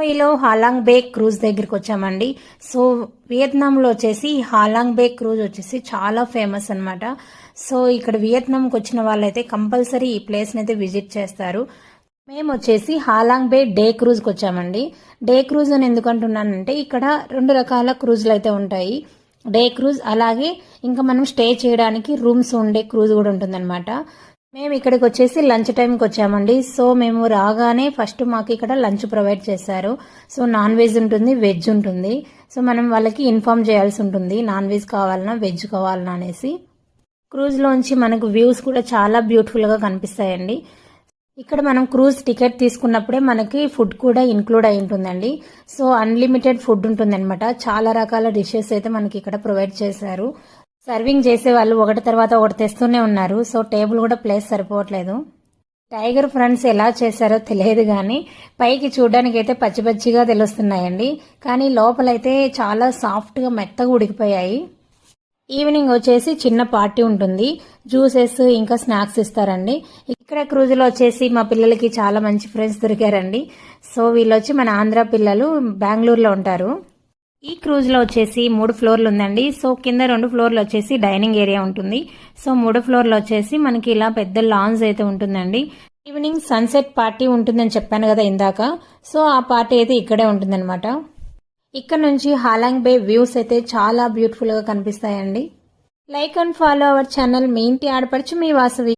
హనోయిలో హాలాంగ్ బే cruise దగ్గరికి వచ్చామండి. So వియత్నాంలో వచ్చేసి హాలాంగ్ బే క్రూజ్ వచ్చేసి చాలా ఫేమస్ అనమాట సో ఇక్కడ వియత్నాంకి వచ్చిన వాళ్ళైతే కంపల్సరీ ఈ ప్లేస్ని అయితే విజిట్ చేస్తారు. మేము వచ్చేసి హాలాంగ్ బే డే క్రూజ్కి వచ్చామండి. డే క్రూజ్ అని ఎందుకంటున్నానంటే ఇక్కడ రెండు రకాల క్రూజ్లు అయితే ఉంటాయి. డే క్రూజ్ అలాగే ఇంకా మనం స్టే చేయడానికి రూమ్స్ ఉండే క్రూజ్ కూడా ఉంటుందన్నమాట. మేము ఇక్కడికి వచ్చేసి లంచ్ టైంకి వచ్చామండి. సో మేము రాగానే ఫస్ట్ మాకు ఇక్కడ లంచ్ ప్రొవైడ్ చేశారు. సో నాన్ వెజ్ ఉంటుంది వెజ్ ఉంటుంది. సో మనం వాళ్ళకి ఇన్ఫామ్ చేయాల్సి ఉంటుంది నాన్ వెజ్ కావాలన్నా వెజ్ కావాలన్నా అనేసి. క్రూజ్లోంచి మనకు వ్యూస్ కూడా చాలా బ్యూటిఫుల్గా కనిపిస్తాయండి. ఇక్కడ మనం క్రూజ్ టికెట్ తీసుకున్నప్పుడే మనకి ఫుడ్ కూడా ఇంక్లూడ్ అయి ఉంటుందండి. సో అన్లిమిటెడ్ ఫుడ్ ఉంటుందన్నమాట. చాలా రకాల డిషెస్ అయితే మనకి ఇక్కడ ప్రొవైడ్ చేశారు. సర్వింగ్ చేసే వాళ్ళు ఒకటి తర్వాత ఒకటి తెస్తూనే ఉన్నారు. సో టేబుల్ కూడా ప్లేస్ సరిపోవట్లేదు. టైగర్ ఫ్రెండ్స్ ఎలా చేశారో తెలియదు కానీ పైకి చూడడానికి అయితే పచ్చి పచ్చిగా తెలుస్తున్నాయండి. కానీ లోపలైతే చాలా సాఫ్ట్గా మెత్తగా ఉడికిపోయాయి. ఈవినింగ్ వచ్చేసి చిన్న పార్టీ ఉంటుంది. జ్యూసెస్ ఇంకా స్నాక్స్ ఇస్తారండి. ఇక్కడ క్రూజ్లో వచ్చేసి మా పిల్లలకి చాలా మంచి ఫ్రెండ్స్ దొరికారండి. సో వీళ్ళు వచ్చి మన ఆంధ్ర పిల్లలు బెంగళూరులో ఉంటారు. ఈ క్రూజ్లో వచ్చేసి మూడు ఫ్లోర్లు ఉందండి. సో కింద రెండు ఫ్లోర్లు వచ్చేసి డైనింగ్ ఏరియా ఉంటుంది. సో మూడు ఫ్లోర్లు వచ్చేసి మనకి ఇలా పెద్ద లాంజ్ అయితే ఉంటుందండి. ఈవినింగ్ సన్సెట్ పార్టీ ఉంటుందని చెప్పాను కదా ఇందాక. సో ఆ పార్టీ అయితే ఇక్కడే ఉంటుందన్నమాట. ఇక్కడ నుంచి హాలాంగ్ బే వ్యూస్ అయితే చాలా బ్యూటిఫుల్గా కనిపిస్తాయండి. Like and follow our channel. మీ ఇంటి ఆడపడుచు మీ వాసవి.